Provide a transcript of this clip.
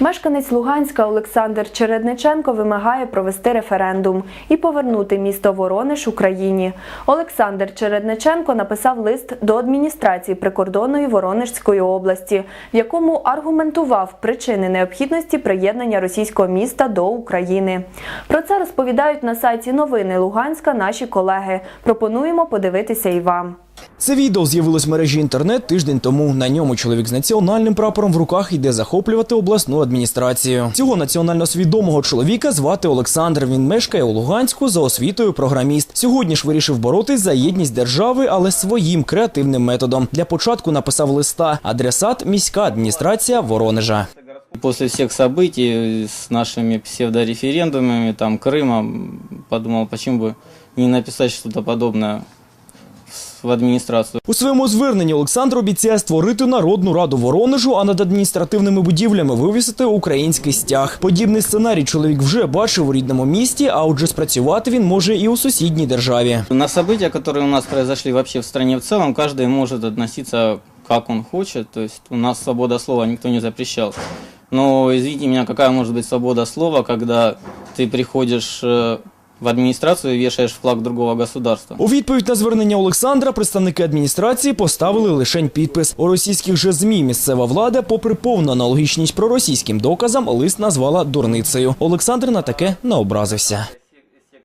Мешканець Луганська Олександр Чередниченко вимагає провести референдум і повернути місто Воронеж Україні. Олександр Чередниченко написав лист до адміністрації прикордонної Воронежської області, в якому аргументував причини необхідності приєднання російського міста до України. Про це розповідають на сайті новини Луганська наші колеги. Пропонуємо подивитися і вам. Це відео з'явилось в мережі інтернет тиждень тому. На ньому чоловік з національним прапором в руках йде захоплювати обласну адміністрацію. Цього національно свідомого чоловіка звати Олександр. Він мешкає у Луганську за освітою програміст. Сьогодні ж вирішив боротись за єдність держави, але своїм креативним методом. Для початку написав листа. Адресат міська адміністрація Воронежа. После всех событий с нашими псевдореферендумами, там, Крыма, м, подумал, почему бы не написать что-то подобное в администрацию. У своєму зверненні Олександр обіцяє створити народну раду Воронежу, а над адміністративними будівлями вивісити український стяг. Подібний сценарій чоловік вже бачив у рідному місті, а отже, спрацювати він може і у сусідній державі. На события, которые у нас произошли вообще в стране в целом, каждый может относиться как он хочет, то есть у нас свобода слова никто не запрещал. Но, извините меня, какая может быть свобода слова, когда ты приходишь э, в адміністрацію вішаєш флаг другого государства? У відповідь на звернення Олександра представники адміністрації поставили лишень підпис. У російських же змі місцева влада, попри повну аналогічність проросійським доказам, лист назвала дурницею. Олександр на таке не образився.